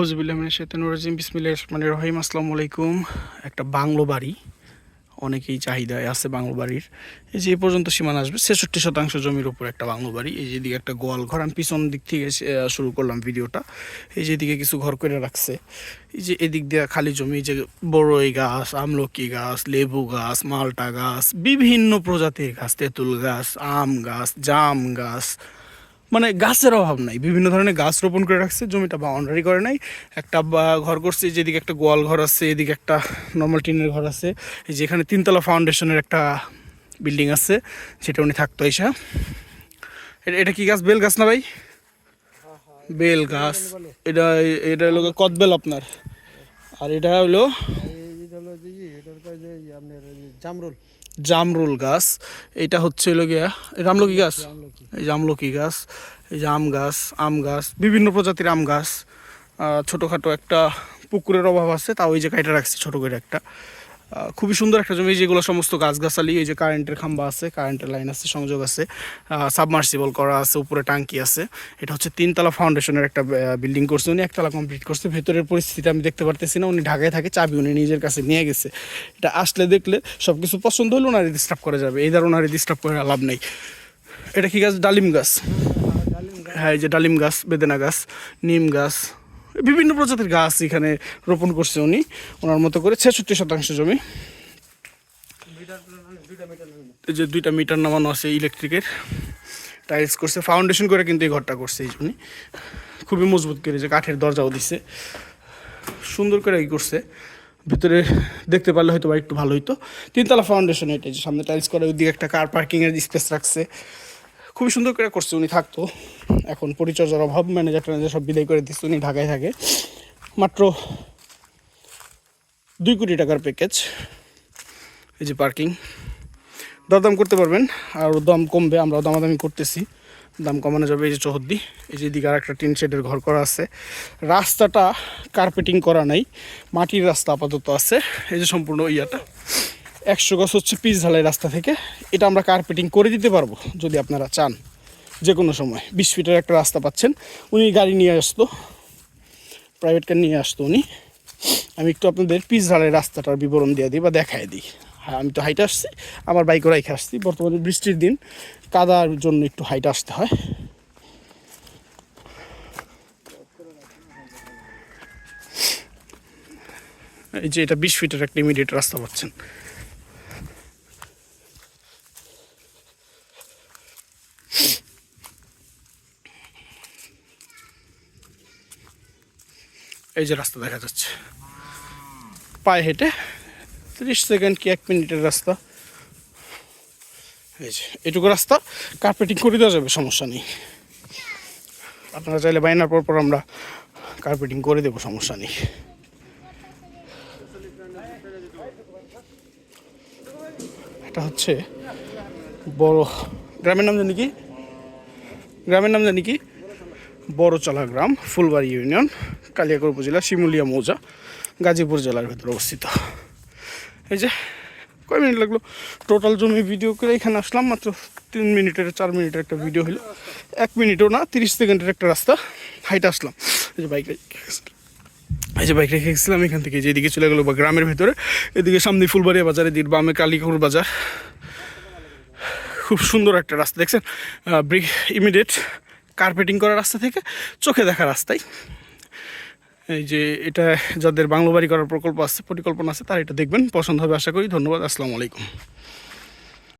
ওজবিল্লামিনের শেতানুর রাজিম। বিসমিল্লাহ রহমানির রহিম। আসসালামু আলাইকুম। একটা বাংলো বাড়ি। অনেকেই চাহিদায় আছে বাংলো বাড়ির। এই যে পর্যন্ত সীমানা আসবে, ছেষট্টি শতাংশ জমির উপর একটা বাংলো বাড়ি। এই যেদিকে একটা গোয়াল ঘর। আমি পিছন দিক থেকে শুরু করলাম ভিডিওটা। এই যেদিকে কিছু ঘর করে রাখছে। এই যে এদিক দিয়ে খালি জমি যে বড়ই গাছ, আমলকি গাছ, লেবু গাছ, মালটা গাছ, বিভিন্ন প্রজাতির গাছ, তেঁতুল গাছ, আম গাছ, জাম গাছ মানে গাছের অভাব নাই। বিভিন্ন ধরনের গাছ রোপণ করে রাখছে, জমিটা বাউন্ডারি করে নাই। একটা ঘর করছে যেদিকে একটা গোয়াল ঘর আছে, এদিকে একটা নর্মাল টিনের ঘর আছে। এই যে এখানে তিনতলা ফাউন্ডেশনের একটা বিল্ডিং আছে, সেটা উনি থাকতো এসা এটা কি গাছ? বেল গাছ না ভাই? বেল গাছ। এটা এটা হলো কদবেল আপনার। আর এটা হলো জামরুল। জামরুল গাছ এটা হচ্ছে হলো গিয়া রামলকি আমলকি গাছ। এই জামলকি গাছ এই যে আম গাছ আম গাছ বিভিন্ন প্রজাতির আম গাছ। ছোটোখাটো একটা পুকুরের অভাব আছে তা ওই যে কাইটা রাখছি ছোটো করে একটা। খুবই সুন্দর একটা জমি যেগুলো সমস্ত গাছগাছালি, এই যে কারেন্টের খাম্বা আছে কারেন্টের লাইন আছে, সংযোগ আছে সাবমার্সিবল করা আছে, উপরে টাঙ্কি আছে। এটা হচ্ছে তিনতলা ফাউন্ডেশনের একটা বিল্ডিং করছে। উনি একতলা কমপ্লিট করছে। ভেতরের পরিস্থিতি আমি দেখতে পারতেছি না। উনি ঢাকায় থাকে, চাবি উনি নিজের কাছে নিয়ে গেছে। এটা আসলে দেখলে সব কিছু পছন্দ হলে ওনারে ডিস্টার্ব করা যাবে? এই দ্বারা ওনারে ডিস্টার্ব করে লাভ নেই। এটা কি গাছ? ডালিম গাছ। হ্যাঁ এই যে ডালিম গাছ, বেদেনা গাছ, নিম গাছ বিভিন্ন প্রজাতির গাছ এখানে রোপণ করছে উনি, ওনার মতো করে ছেষট্টি শতাংশ জমি। এই যে দুইটা মিটার নামানো আছে ইলেকট্রিকের, টাইলস করছে, ফাউন্ডেশন করে কিন্তু এই ঘরটা করছে এই জন্যই খুবই মজবুত করে যে কাঠের দরজাও দিছে। সুন্দর করে ই করছে। ভিতরে দেখতে পারলে হয়তো বা একটু ভালো হইতো। তিনতলা ফাউন্ডেশন এটা যে সামনে টাইলস করে, ওইদিকে একটা কার পার্কিংয়ের স্পেস রাখছে। খুবই সুন্দর করে করছে উনি থাকতো এখন পরিচর্যার অভাব ম্যানেজার ট্যানেজার সব বিদায় করে দিচ্ছে উনি ঢাকায় থাকে। মাত্র দুই কোটি টাকার প্যাকেজ এই যে পার্কিং দরদাম করতে পারবেন, আর দাম কমবে আমরাও দামাদামি করতেছি। দাম কমানো যাবে এই যে চৌহদ্দি। এই যে দিকে আর একটা টিন শেডের ঘর করা আছে। রাস্তাটা কার্পেটিং করা নাই, মাটির রাস্তা আপাতত আছে। এই যে সম্পূর্ণ ইয়াটা। একশো গছ হচ্ছে পিচ ঢালাই রাস্তা থেকে। এটা আমরা কার্পেটিং করে দিতে পারব, যদি আপনারা চান। যে কোনো সময়। বিশ ফিটের একটা রাস্তা পাচ্ছেন। উনি গাড়ি নিয়ে আসতো। প্রাইভেট কার নিয়ে আসতো উনি। আমি একটু আপনাদের পিচ ঢালাই রাস্তাটার বিবরণ দিয়ে দিই বা দেখায় দিই। হ্যাঁ আমি তো হাইটে আসছি, আমার বাইকও রাইখে আসছি। বর্তমানে বৃষ্টির দিন, কাদার জন্য একটু হাইটে আসতে হয়। এই যে এটা বিশ ফিটের একটা ইমিডিয়েট রাস্তা পাচ্ছেন। এই যে রাস্তা দেখা যাচ্ছে। পায়ে হেঁটে তিরিশ সেকেন্ড কি এক মিনিটের রাস্তা। এই যে এটুকু রাস্তা কার্পেটিং করে দেওয়া যাবে, সমস্যা নেই। আপনারা চাইলে বাইনার পর পর আমরা কার্পেটিং করে দেবো, সমস্যা নেই। এটা হচ্ছে বড়, গ্রামের নাম জানি কি? গ্রামের নাম জানি কি? বড়চলা গ্রাম, ফুলবাড়ি ইউনিয়ন, কালিয়াকৈর উপজেলা, শিমুলিয়া মৌজা, গাজীপুর জেলার ভেতরে অবস্থিত। এই যে, কয় মিনিট লাগল? টোটাল জমি ভিডিও করে এখানে আসলাম, মাত্র তিন মিনিটের, চার মিনিটের একটা ভিডিও হলো এক মিনিটও না, তিরিশ সেকেন্ডের একটা রাস্তা হাইটে আসলাম। এই যে বাইক এই যে বাইক রেখে গেছিলাম, এখান থেকে যে এদিকে চলে গেলো বা গ্রামের ভেতরে, এদিকে সামনে ফুলবাড়িয়া বাজার এদিকে বামে কালিকাপুর বাজার। খুব সুন্দর একটা রাস্তা, দেখছেন? ইমিডিয়েট কার্পেটিং করা রাস্তা থেকে চোখে দেখা রাস্তায়। এই যে এটা যাদের বাংলো বাড়ি করার প্রকল্প আছে, পরিকল্পনা আছে, তারা এটা দেখবেন, পছন্দ হবে আশা করি। ধন্যবাদ, আসসালামু আলাইকুম।